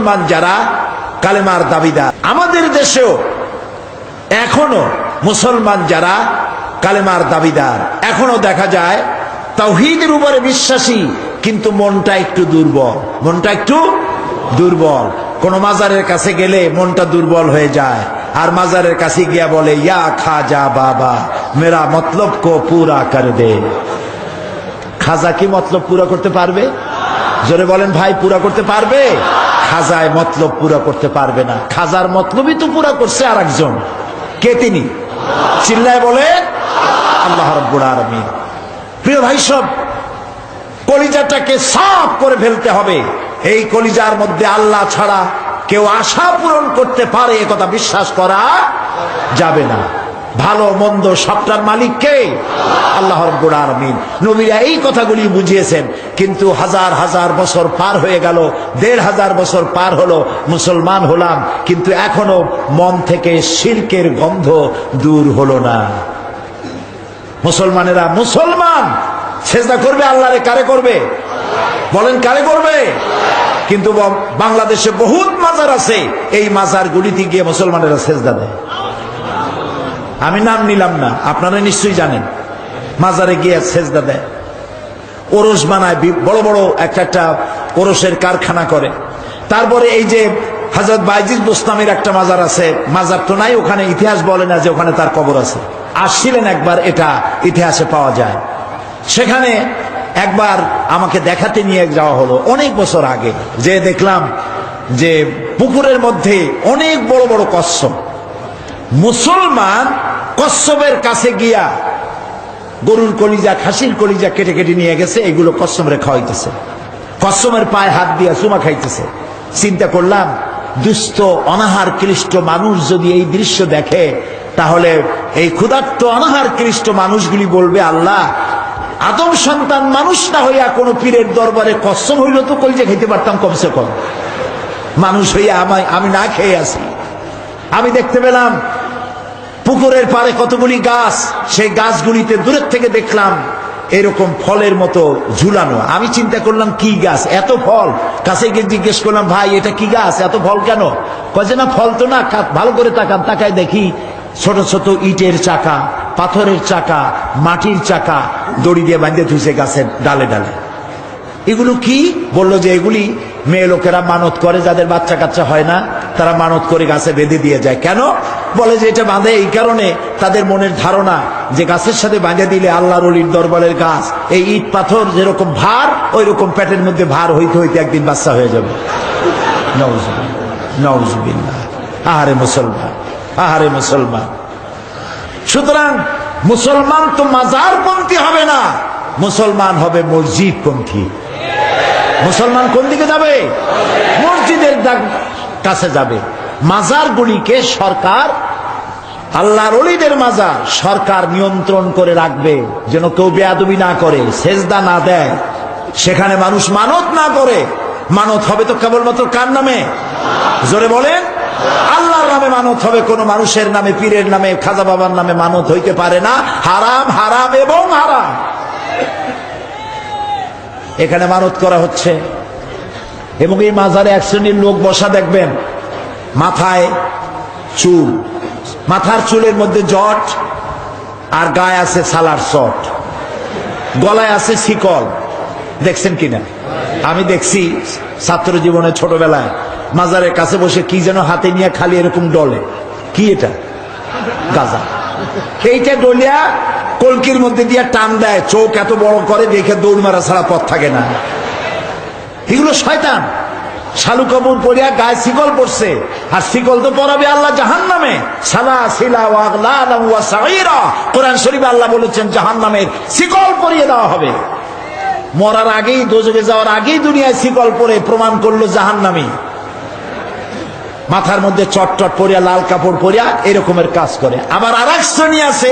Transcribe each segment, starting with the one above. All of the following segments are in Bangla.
মুসলমান যারা কালেমার দাবিদার। আমাদের দেশেও এখনও মুসলমান যারা কালেমার দাবিদার। এখনও দেখা যায়, তাওহীদের উপরে বিশ্বাসী, কিন্তু মনটা একটু দুর্বল। মনটা একটু দুর্বল। কোন মাজারের কাছে গেলে মনটা দুর্বল হয়ে যায়। আর মাজারের কাছে গিয়া বলে, ইয়া খাজা বাবা, মেরা মতলব কো পুরা কর দে। খাজা কি মতলব পুরা করতে পারবে? জোরে বলেন, ভাই, পুরা করতে পারবে? খাজায় মতলব পুরা করতে পারবে না। খাজার মতলবই তো পুরা করছে আর একজন কে তিনি? চিল্লায় বলে আল্লাহ রব্বুল আলামিন। প্রিয় ভাই, সব কলিজাটাকে সাফ করে ফেলতে হবে। এই কলিজার মধ্যে আল্লাহ ছাড়া কেউ আশা পূরণ করতে পারে কথা বিশ্বাস করা যাবে না। ভালো, মন্দ, সবটার মালিক কে? আল্লাহ নবীরা এই কথাগুলি বুঝিয়েছেন, কিন্তু হাজার হাজার বছর পার হয়ে গেল, দেড় হাজার বছর পার হলো, মুসলমান হলাম, কিন্তু এখনও মন থেকে শিল্কের গন্ধ দূর হলো না। মুসলমানেরা, মুসলমান, সেজদা করবে, আল্লাহরে কারে করবে? বলেন, কারে করবে? কিন্তু বাংলাদেশে বহুত মাজার আছে, এই মাজার গুলিতে গিয়ে মুসলমানেরা সেজদা দেয়। আমি নাম নিলাম না, আপনারা নিশ্চয়ই জানেন। মাজারে গিয়ে সেজদা দেয়। ওরস বানায় বড় বড় একটা একটা ওরসের কারখানা করে। তারপরে এই যে হাজরত বাইজিদ বোস্তামের একটা মাজার আছে, মাজার তো নাই ওখানে, ইতিহাস বলে না যে ওখানে তার কবর আছে। আসছিলেন একবার, এটা ইতিহাসে পাওয়া যায়। সেখানে একবার আমাকে দেখাতে নিয়ে যাওয়া হলো, অনেক বছর আগে। যে দেখলাম যে পুকুরের মধ্যে অনেক বড় বড় কচ্ছপ। মুসলমান কচ্ছপের কাছে গিয়া গরুর কলিজা, খাসির কলিজা কেটে কেটে নিয়ে গেছে, এগুলো কসমরে খাওয়াইতেছে। কসমের পায়ে হাত দিয়া চুমা খাইতেছে। চিন্তা করলাম, দুস্থ, অনাহার ক্লিষ্ট মানুষ যদি এই দৃশ্য দেখে, তাহলে এই ক্ষুধার্ত, অনাহার ক্লিষ্ট মানুষগুলি বলবে, আল্লাহ, আদম সন্তান মানুষ না হইয়া কোনো পীরের দরবারে কসম হইল তো কলিজা খেতে পারতাম কমসে কম। মানুষ হইয়া আমায়, আমি না খেয়ে আসি আমি দেখতে পেলাম পুকুরের পারে কতগুলি গাছ, সেই গাছগুলিতে দূরের থেকে দেখলাম এরকম ফলের মতো ঝুলানো। আমি চিন্তা করলাম, কি গাছ? এত ফল। কাছে গিয়ে জিজ্ঞেস করলাম, ভাই, এটা কি গাছ? এত ফল কেন? কয়ে না, ফল তো না ভালো করে তাকান। তাকায় দেখি ছোট ছোট ইটের চাকা, পাথরের চাকা, মাটির চাকা দড়ি দিয়ে বাঁধে ধুইছে গাছের ডালে ডালে। এগুলো কি? বলল যে, এগুলি মেয়ে লোকেরা মানত করে, যাদের বাচ্চা কাচ্চা হয় না, তারা মানত করে গাছে বেঁধে দিয়ে যায়। কেন? বলে যে এটা বাঁধে এই কারণে তাদের মনের ধারণা যে গাছের সাথে বাঁধে দিলে আল্লাহর অলির দরবারের গাছ, এই ইট পাথর যেরকম ভার ওই রকম পেটের মধ্যে ভার হইতে হইতে একদিন বাচ্চা হয়ে যাবে। আহারে মুসলমান আহারে মুসলমান। সুতরাং মুসলমান তো মাজারপন্থী হবে না, মুসলমান হবে মসজিদ পন্থী মুসলমান কোন দিকে যাবে? মসজিদের কাছে যাবে। মাজারগুলিকে সরকার, আল্লাহর অলিদের মাজার সরকার নিয়ন্ত্রণ করে রাখবে, যেন কেউ বেয়াদবি না করে, সেজদা না দেয়। সেখানে মানুষ মানত না করে। মানত হবে তো কেবলমাত্র কার নামে? জোরে বলেন। আল্লাহর নামে মানত হবে, কোন মানুষের নামে, পীরের নামে, খাজা বাবার নামে মানত হইতে পারে না। হারাম হারাম এবং হারাম। এখানে মানত করা হচ্ছে। এবং এই মাজারে এক শ্রেণির লোক বসা দেখবেন। মাথায় চুল। মাথার চুলের মধ্যে জট আর গায়ে আছে সালার চট গলায় আছে শিকল। দেখছেন কিনা? আমি দেখছি ছাত্র জীবনে ছোটবেলায় মাজারের কাছে বসে কি যেন হাতে নিয়ে খালি এরকম ডলে। কি এটা? গাজা। এইটা ডলিয়া কলকির মধ্যে দিয়ে টান দেয়। চোখ এত বড় করে দেখে দৌড় মারা ছাড়া পথ থাকে না। এগুলো শয়তান। শালু কাপড় পরিয়া গায়ে শিকল পড়ছে। আর শিকল তো পরাবে আল্লাহ জাহান নামে সালা সিলা কোরআন শরীফ আল্লাহ বলেছেন জাহান নামের শিকল পরিয়ে দেওয়া হবে। মরার আগেই দোজকে যাওয়ার আগেই দুনিয়ায় শিকল পরে প্রমাণ করল জাহান নামী মাথার মধ্যে চটচট পরিয়া লাল কাপড় পরিয়া এরকমের কাজ করে। আবার আর এক শ্রেণি আছে,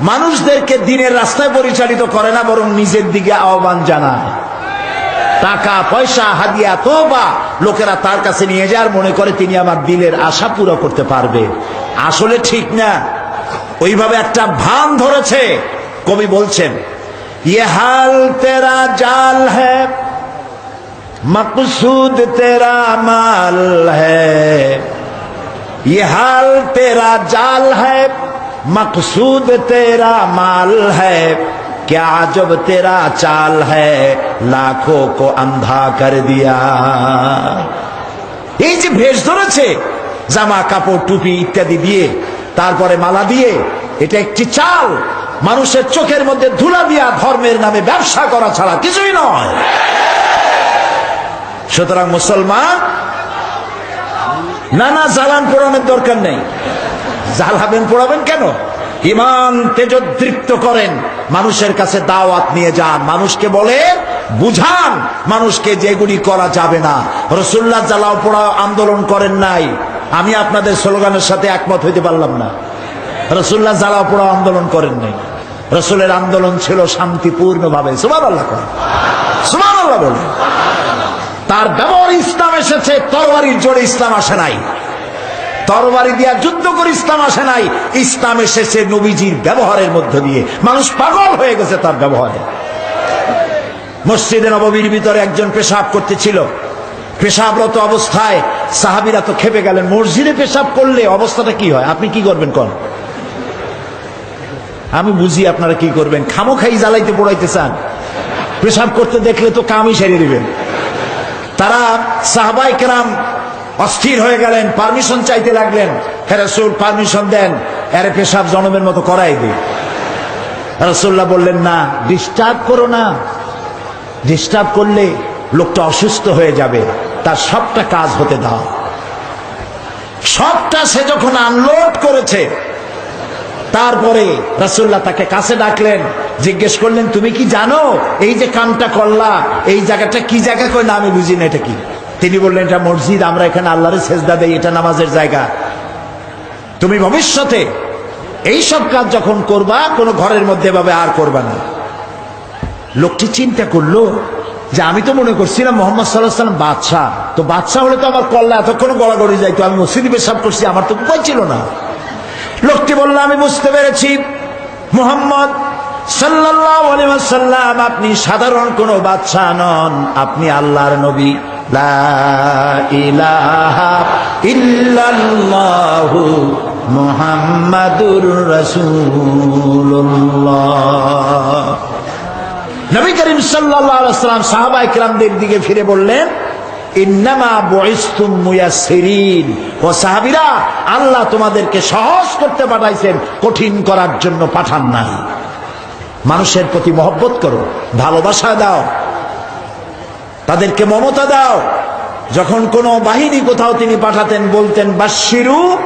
মানুষদেরকে দিনের রাস্তায় পরিচালিত করে না, বরং নিজের দিকে আহ্বান জানায়। টাকা পয়সা হাদিয়া তো বা লোকেরা তার কাছে নিয়ে যায় আর মনে করে তিনি আমার দিলের আশা পুরো করতে পারবে আসলে ঠিক না ওইভাবে একটা ভান ধরেছে কবি বলছেন ইয়ে হাল তেরা জাল হ্যাঁ मकसूद तेरा माल है ये हाल तेरा जाल है मकसूद तेरा माल है क्या जब तेरा चाल है लाखों को अंधा कर दिया এই যে ভেষ ধরেছে জামা কাপড় টুপি ইত্যাদি দিয়ে তারপরে মালা দিয়ে এটা একটি চাল মানুষের চোখের মধ্যে ধুলা দিয়া ধর্মের নামে ব্যবসা করা ছাড়া কিছুই নয় সুতরাং মুসলমান না না জ্বালান পোড়ানোর দরকার নেই জ্বালাবেন পোড়াবেন কেন ইমান তেজদৃপ্ত করেন। মানুষের কাছে দাওয়াত নিয়ে যান। মানুষকে বলে, বুঝান, মানুষকে যেগুলি করা যাবে না। রসুল্লাহ জ্বালাও পোড়া আন্দোলন করেন নাই। আমি আপনাদের স্লোগানের সাথে একমত হইতে পারলাম না। রসুল্লাহ জ্বালাও পোড়া আন্দোলন করেন নাই। রসুলের আন্দোলন ছিল শান্তিপূর্ণ ভাবে সুমান আল্লাহ সুমান আল্লাহ বলে তার ব্যবহার ইসলাম এসেছে, তরবারির জোরে ইসলাম আসে নাই। তরবারি দিয়া যুদ্ধ করে ইসলাম আসে নাই। ইসলাম এসেছে নবীজির ব্যবহারের মধ্য দিয়ে। মানুষ পাগল হয়ে গেছে তার ব্যবহারে। মসজিদে নববীর ভিতরে একজন পেশাব করতেছিল। পেশাবরত অবস্থায় সাহাবিরা তো খেপে গেলেন। মসজিদে পেশাব করলে অবস্থাটা কি হয়? আপনি কি করবেন কোন? আমি বুঝি আপনারা কি করবেন। খামো খাই জ্বালাইতে পড়াইতে চান পেশাব করতে দেখলে তো কামই সেরে দিবেন। তারা সাহবাই কেরাম অস্থির হয়ে গেলেন পারমিশন চাইতে লাগলেন। রসুল পারমিশন দেন, এরে পেশাব জনমের মতো করাই দিই। রসুল্লাহ বললেন, না ডিস্টার্ব করো না। ডিস্টার্ব করলে লোকটা অসুস্থ হয়ে যাবে, তার সবটা কাজ হতে দাও। সবটা সে যখন আনলোড করেছে, তারপরে রাসুল্লাহ তাকে কাছে ডাকলেন, জিজ্ঞেস করলেন, তুমি কি জানো, এই যে কামটা করলা, এই জায়গাটা কি জায়গা কই না, আমি বুঝি না, এটা কি? তিনি বললেন, এটা মসজিদ, আমরা এখানে আল্লাহরের সেজদা দেই, এটা নামাজের জায়গা। তুমি ভবিষ্যতে এই সব কাজ যখন করবা, কোনো ঘরের মধ্যে ভাবে আর করবা না। লোকটি চিন্তা করল যে, আমি তো মনে করছিলাম মোহাম্মদ সাল্লাহ সাল্লাম বাদশাহ। তো বাদশাহ হলে তো আমার কল্লা এতক্ষণ গড়াগড়ি যাইতো, আমি মসজিদে পেশাব করছি, আমার তো উপায় ছিল না। লোকটি বলল, আমি বুঝতে পেরেছি, মোহাম্মদ ওয়াসাল্লাম আপনি সাধারণ কোনো বাদশাহ নন, আপনি আল্লাহর নবী। ইল্লাল্লাহু মুহাম্মাদুর রাসূলুল্লাহ। নবী করিম সাল্লাল্লাহু আলাইহি ওয়াসাল্লাম সাহাবায়ে কিরামদের দিকে ফিরে বললেন, ইন্নামা বুইসতুম মুয়াসসিরিন। ও সাহাবীরা, আল্লাহ তোমাদেরকে সহজ করতে পাঠাইছেন, কঠিন করার জন্য পাঠান নাই। মানুষের প্রতি মহব্বত করো, ভালোবাসা দাও তাদেরকে মমতা দাও। যখন কোন বাহিনী কোথাও তিনি পাঠাতেন, বলতেন বাশিরু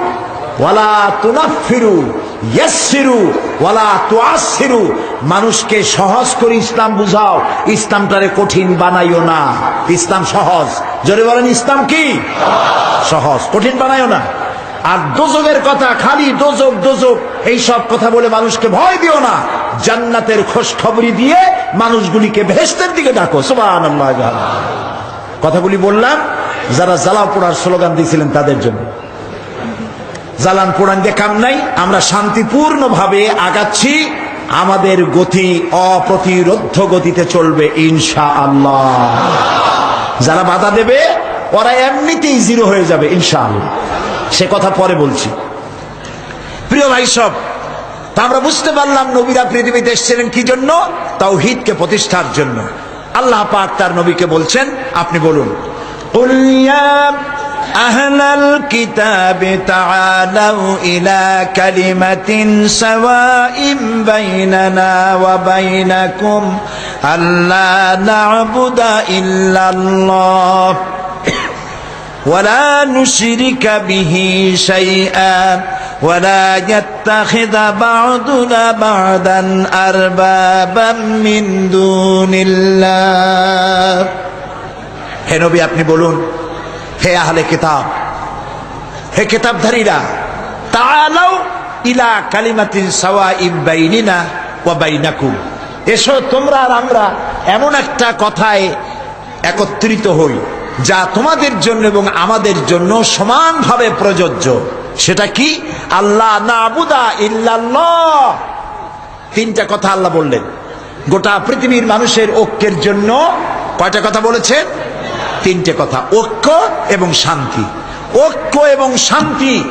ওয়ালা তুনাফিরু ইয়াসসিরু ওয়ালা মানুষকে সহজ করে ইসলাম বুঝাও। ইসলামটারে কঠিন বানাইও না। ইসলাম সহজ। জোরে বলেন, ইসলাম কি? সহজ। কঠিন বানাইও না। আর দোজকের কথা, খালি দোজক দোজক এইসব কথা বলে মানুষকে ভয় দিও না। জান্নাতের খোঁজ খবরি দিয়ে মানুষগুলিকে ভেস্তের দিকে ডাকো, সুবহানাল্লাহ কথাগুলি বললাম, যারা জ্বালা পোড়ার স্লোগান দিয়েছিলেন তাদের জন্য। জ্বালান পোড়ান দিয়ে কাম নাই, আমরা শান্তিপূর্ণ ভাবে আগাচ্ছি, আমাদের গতি অপ্রতিরোধ গতিতে চলবে ইনশা আল্লাহ যারা বাধা দেবে, ওরা এমনিতেই জিরো হয়ে যাবে ইনশা আল্লাহ সে কথা পরে বলছি। প্রিয় ভাই সব তা আমরা বুঝতে পারলাম নবীরা পৃথিবীতে এসেছিলেন কি জন্য তাও হিতকে প্রতিষ্ঠার জন্য আল্লাহ পাক তার নবীকে বলছেন আপনি বলুন قل يا أهل الكتاب تعالوا إلى كلمة سواء بيننا وبينكم ألا نعبد إلا الله ولا نشرك به شيئا ولا يتخذ بعضنا بعضا أربابا من دون الله হে নবী আপনি বলুন হে আহলে কিতাব হে কিতাবধারীরা তাআলাও ইলা কালিমাতিন সাওয়াইম বাইনিনা ওয়া বাইনাকুম এসো তোমরা আর আমরা এমন একটা কথায় একত্রিত হই যা তোমাদের জন্য এবং আমাদের জন্য সমানভাবে প্রযোজ্য। সেটা কি? আল্লাহ নাবুদা ইল্লাল্লাহ। তিনটা কথা আল্লাহ বললেন। গোটা পৃথিবীর মানুষের ঐক্যের জন্য কয়টা কথা বলেছেন? তিনটে কথা। ঐক্য এবং শান্তি। ঐক্য এবং শান্তি।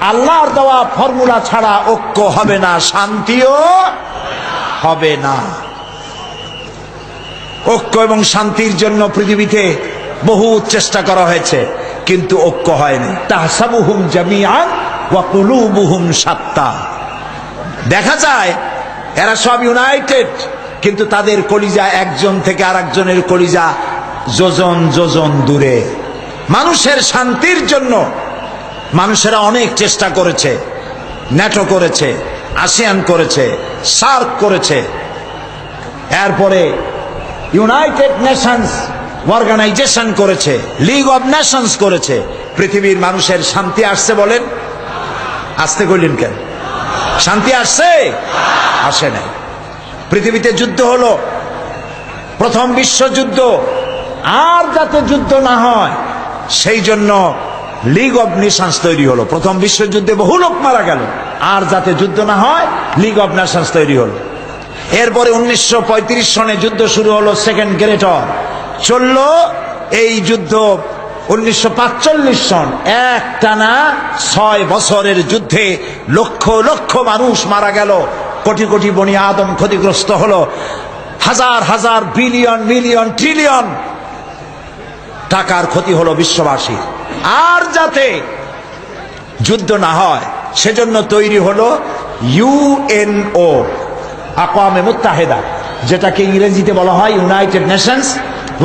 আল্লাহর দেওয়া ফর্মুলা ছাড়া ঐক্য হবে না, শান্তিও হবে না। ঐক্য এবং শান্তির জন্য পৃথিবীতে বহু চেষ্টা করা হয়েছে, কিন্তু ঐক্য হয়নি। তাহসাবুহুম জামিআন ওয়া কুলুবুহুম সাত্তা। দেখা যায়, এরা সব ইউনাইটেড, কিন্তু তাদের কলিজা একজন থেকে আরেকজনের কলিজা যোজন যোজন দূরে। মানুষের শান্তির জন্য মানুষেরা অনেক চেষ্টা করেছে, ন্যাটো করেছে, আসিয়ান করেছে, সার্ক করেছে। এরপরে ইউনাইটেড নেশনস অর্গানাইজেশন করেছে লিগ অব নেশনস করেছে। পৃথিবীর মানুষের শান্তি আসছে বলেন, আসতে করলেন কেন? শান্তি আসছে? আসে নাই। পৃথিবীতে যুদ্ধ হলো, প্রথম বিশ্বযুদ্ধ আর যাতে যুদ্ধ না হয়, সেই জন্য লিগ অব নেশনস তৈরি হলো। প্রথম বিশ্বযুদ্ধে বহু লোক মারা গেল। আর যাতে যুদ্ধ না হয় লিগ অব নেশনস তৈরি হলো। এরপরে উনিশশো পঁয়ত্রিশ সনে যুদ্ধ শুরু হলো সেকেন্ড গ্রেটর চলল এই যুদ্ধ উনিশশো সন। এক টানা ছয় বছরের যুদ্ধে লক্ষ লক্ষ মানুষ মারা গেল। কোটি কোটি বনি আদম ক্ষতিগ্রস্ত হলো। হাজার হাজার বিলিয়ন, মিলিয়ন, ট্রিলিয়ন টাকার ক্ষতি হলো বিশ্ববাসী আর যাতে যুদ্ধ না হয়, সেজন্য তৈরি হলো ইউএনও আকোয়ামে মুত্তাহেদা, যেটাকে ইংরেজিতে বলা হয় ইউনাইটেড নেশনস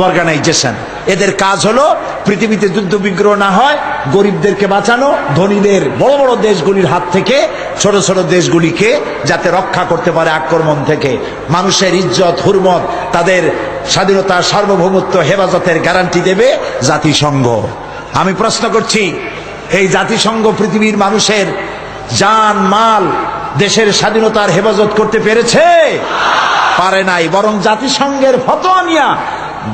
অর্গানাইজেশন এদের কাজ হলো পৃথিবীতে যুদ্ধ বিগ্রহ না হয়, গরিবদেরকে বাঁচানো, ধনীদের, বড় বড় দেশগুলির হাত থেকে ছোট ছোট দেশগুলিকে যাতে রক্ষা করতে পারে আক্রমণ থেকে। মানুষের ইজ্জত, হুরমত, তাদের স্বাধীনতা, সার্বভৌমত্ব, হেফাজতের গ্যারান্টি দেবে জাতিসংঘ। আমি প্রশ্ন করছি, এই জাতিসংঘ পৃথিবীর মানুষের জান, মাল, দেশের স্বাধীনতার হেফাজত করতে পেরেছে? পারে নাই, বরং জাতিসংঘের ফতোয়া নিয়া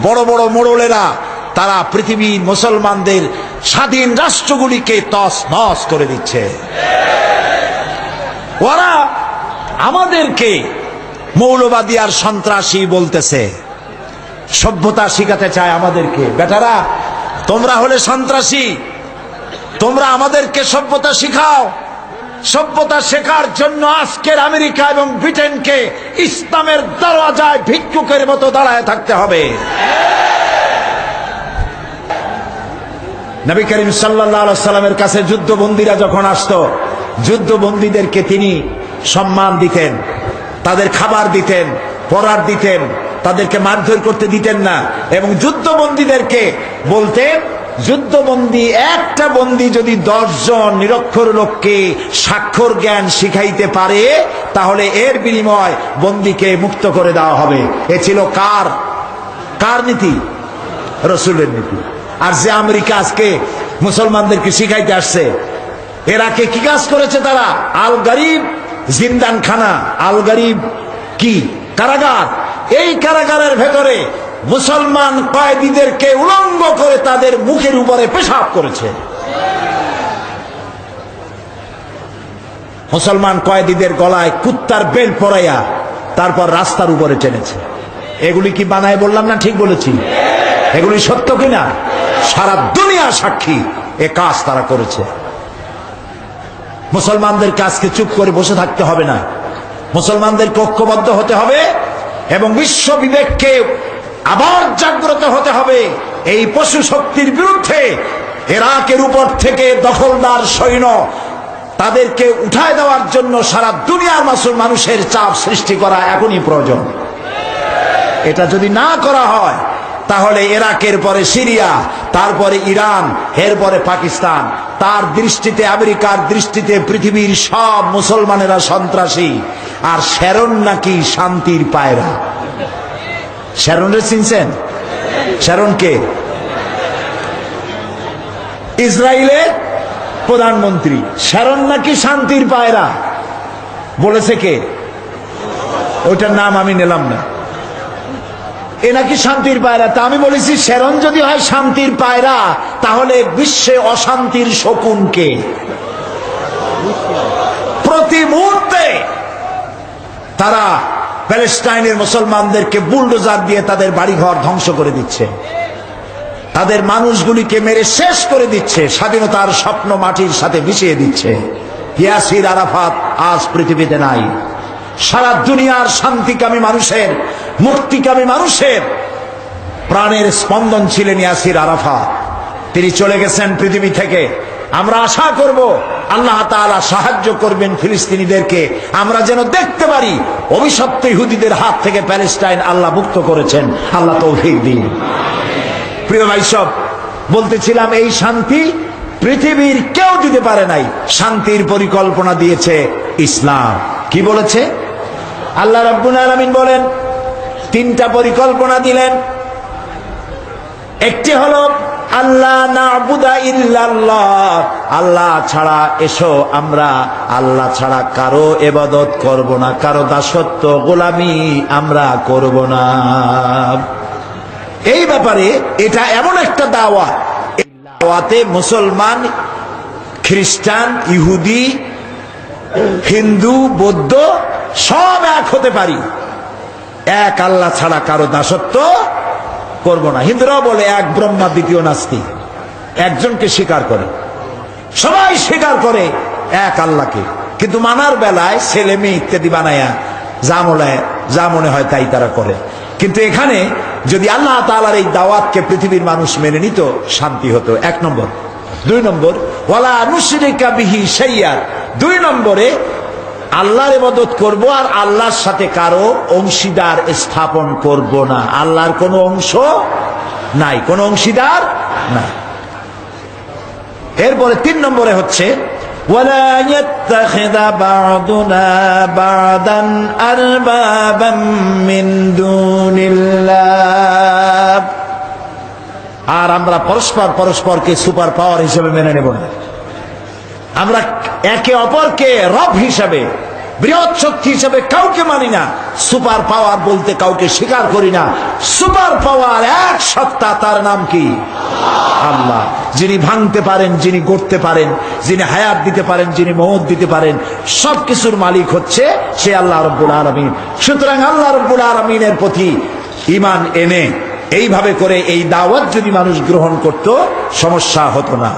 বড় বড় মোড়লেরা, তারা পৃথিবীর মুসলমানদের স্বাধীন রাষ্ট্রগুলিকে তস নস করে দিচ্ছে। ওরা আমাদেরকে মৌলবাদী আর সন্ত্রাসী বলতেছে। সভ্যতা শিখাতে চায় আমাদেরকে। বেটারা, তোমরা হলে সন্ত্রাসী, তোমরা আমাদেরকে সভ্যতা শিখাও। সভ্যতা শেখার জন্য আজকের আমেরিকা এবং ব্রিটেনকে ইসলামের দরওয়াজায় ভিক্ষুকের মতো দাঁড়ায় থাকতে হবে। নবী করিম সাল্লাহ সাল্লামের কাছে যুদ্ধবন্দীরা যখন আসতো, যুদ্ধবন্দীদেরকে তিনি সম্মান দিতেন, তাদের খাবার দিতেন, পরার দিতেন, তাদেরকে মারধর করতে দিতেন না এবং যুদ্ধবন্দীদেরকে বলতেন যুদ্ধবন্দী, একটা বন্দী যদি দশজন নিরক্ষর লোককে স্বাক্ষর জ্ঞান শিখাইতে পারে, তাহলে এর বিনিময় বন্দীকে মুক্ত করে দেওয়া হবে। এ ছিল কার? কার নীতি? রসুলের নীতি। আর যে আমেরিকা আজকে মুসলমানদেরকে শিখাইতে আসছে এরাকে কি কাজ করেছে তারা? আল গরিব জিন্দান খানা আল গরিব কি? কারাগার। এই কারাগারের ভেতরে মুসলমান কয়েদিদেরকে উলঙ্গ করে তাদের মুখের উপরে পেশাব করেছে। মুসলমান কয়েদিদের গলায় কুত্তার বেল পরাইয়া তারপর রাস্তার উপরে টেনেছে। এগুলি কি বানায় বললাম না ঠিক বলেছি? এগুলি সত্য কিনা? সারা দুনিয়া সাক্ষী এ কাজ তারা করেছে। মুসলমানদেরকে আজকে চুপ করে বসে থাকতে হবে না। মুসলমানদেরকে ঐক্যবদ্ধ হতে হবে এবং বিশ্ব বিবেককে আবার জাগ্রত হতে হবে। এই পশু শক্তির বিরুদ্ধে এরাকের উপর থেকে দখলদার সৈন্য তাদেরকে উঠায় দেওয়ার জন্য সারা দুনিয়ার মাসুর মানুষের চাপ সৃষ্টি করা এখনই প্রয়োজন। এটা যদি না করা হয়, তাহলে ইরাকের পরে সিরিয়া, তারপরে ইরান, এরপরে পাকিস্তান। তার দৃষ্টিতে, আমেরিকার দৃষ্টিতে পৃথিবীর সব মুসলমানেরা সন্ত্রাসী। আর শ্যারন নাকি শান্তির পায়রা। শ্যারনরে চিনছেন শ্যারন কে? ইসরায়েলের প্রধানমন্ত্রী। শ্যারন নাকি শান্তির পায়রা? বলেছে কে? ওইটার নাম আমি নিলাম না। এ নাকি শান্তির পায়রা? তা আমি বলেছি শ্যারন যদি হয় শান্তির পায়রা, তাহলে বিশ্বে অশান্তির শকুনকে প্রতি মুহূর্তে তারা প্যালেস্টাইনের মুসলমানদেরকে বুলডোজার দিয়ে তাদের বাড়িঘর ধ্বংস করে দিচ্ছে। তাদের মানুষগুলিকে মেরে শেষ করে দিচ্ছে, স্বাধীনতার স্বপ্ন মাটির সাথে মিশিয়ে দিচ্ছে। ইয়াসির আরাফাত আজ পৃথিবীতে নাই। সারা দুনিয়ার শান্তিকামী মানুষের, মুক্তিকামী মানুষের প্রাণের স্পন্দন ছিলেন ইয়াসির আরাফাত। তিনি চলে গেছেন পৃথিবী থেকে। আমরা আশা করব আল্লাহ তাআলা সাহায্য করবেন ফিলিস্তিনিদেরকে। আমরা যেন দেখতে পারি, অভিশপ্ত ইহুদিদের হাত থেকে প্যালেস্টাইন আল্লাহ মুক্ত করেছেন। আল্লাহ তৌফিক দিন। প্রিয় ভাই সব, বলতেছিলাম এই শান্তি পৃথিবীর কেউ দিতে পারে নাই। শান্তির পরিকল্পনা দিয়েছে ইসলাম। কি বলেছে? আল্লাহ রাব্বুল আলামিন বলেন, তিনটা পরিকল্পনা দিলেন। একটি হলো আল্লাহ নাবুদা ইল্লাল্লাহ। আল্লাহ ছাড়া এসো আমরা। আল্লাহ ছাড়া কারও এবাদত করব না, কারও দাসত্ব গোলামি আমরা করব না। এই ব্যাপারে এটা এমন একটা দাওয়া। দাওয়াতে মুসলমান, খ্রিস্টান, ইহুদি, হিন্দু, বৌদ্ধ সব এক হতে পারি। এক আল্লাহ ছাড়া কারও দাসত্ব করব না। হিন্দুরাও বলে এক ব্রহ্মা, দ্বিতীয় নাস্তি। একজনকে স্বীকার করে। সবাই স্বীকার করে এক আল্লাহকে। কিন্তু মানার বেলায় ছেলে মেয়ে ইত্যাদি বানায়া, যা মনে যা মনে হয় তাই তারা করে। কিন্তু এখানে যদি আল্লাহ তাআলার এই দাওয়াতকে পৃথিবীর মানুষ মেনে নিত, শান্তি হতো। এক নম্বর। দুই নম্বর, ওয়ালা নুশরিকা বিহি সাইয়ার দুই নম্বরে আল্লাহর ইবাদত করব আর আল্লাহর সাথে কারো অংশীদার স্থাপন করব না আল্লাহর কোনো অংশ নাই কোনো অংশীদার নাই এরপরে তিন নম্বরে হচ্ছে ولا يتخذ بعضنا بعضا أربابا من دون الله আর আমরা পরস্পর পরস্পরকে সুপার পাওয়ার হিসেবে মেনে নেব না আমরা একে অপরকে রব হিসাবে, বৃহৎ শক্তি হিসাবে কাউকে মানি না, সুপার পাওয়ার বলতে কাউকে স্বীকার করি না, সুপার পাওয়ার এক সত্তা তার নাম কি? আল্লাহ। যিনি ভাঙতে পারেন, যিনি গড়তে পারেন, যিনি হায়াত দিতে পারেন, যিনি মহৎ দিতে পারেন সব কিছুর মালিক হচ্ছে সে আল্লাহ রব্বুল আলমিন। সুতরাং আল্লাহ রব্বুল আলমিনের প্রতি ইমান এনে, এইভাবে করে এই দাওয়াত যদি মানুষ গ্রহণ করত, সমস্যা হতো না।